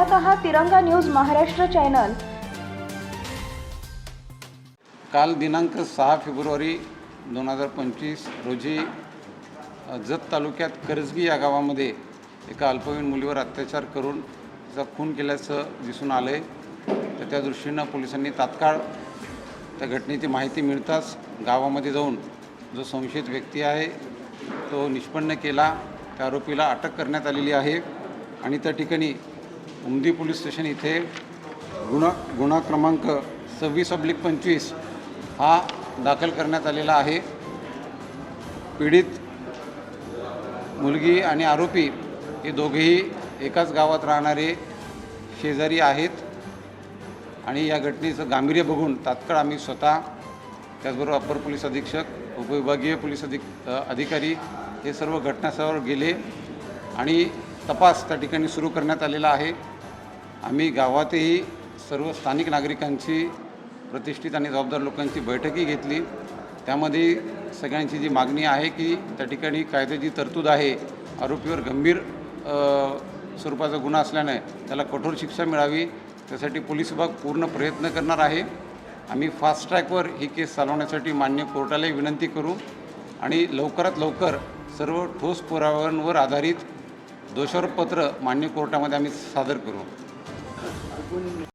पाहत आहात तिरंगा न्यूज महाराष्ट्र चॅनल. काल दिनांक सहा फेब्रुवारी दोन हजार पंचवीस रोजी जत तालुक्यात करजगी या गावामध्ये एका अल्पवयीन मुलीवर अत्याचार करून तिचा खून केल्याचं दिसून आलं आहे तर त्या दृष्टीनं पोलिसांनी तात्काळ त्या घटनेची माहिती मिळताच गावामध्ये जाऊन जो संशयित व्यक्ती आहे तो निष्पन्न केला. त्या आरोपीला अटक करण्यात आलेली आहे आणि त्या ठिकाणी उमदी पोलीस स्टेशन इथे गुन्हा गुन्हा क्रमांक सव्वीस अब्लिक पंचवीस हा दाखल करण्यात आलेला आहे. पीडित मुलगी आणि आरोपी हे दोघेही एकाच गावात राहणारे शेजारी आहेत. आणि या घटनेचं गांभीर्य बघून तात्काळ आम्ही स्वतः त्याचबरोबर अप्पर पोलीस अधीक्षक उपविभागीय पोलीस अधिक अधिकारी हे सर्व घटनास्थळावर गेले. आणि तपास त्या ठिकाणी सुरू करण्यात आलेला आहे. आम्ही गावातही सर्व स्थानिक नागरिकांची प्रतिष्ठित आणि जबाबदार लोकांची बैठकही घेतली. त्यामध्ये सगळ्यांची जी मागणी आहे की त्या ठिकाणी कायद्याची तरतूद आहे आरोपीवर गंभीर स्वरूपाचा गुन्हा असल्याने त्याला कठोर शिक्षा मिळावी त्यासाठी पोलीस विभाग पूर्ण प्रयत्न करणार आहे. आम्ही फास्ट ट्रॅकवर ही केस चालवण्यासाठी मान्य कोर्टालाही विनंती करू आणि लवकरात लवकर सर्व ठोस पुराव्यांवर आधारित दोषारोपपत्र मान्य कोर्टामध्ये आम्ही सादर करू.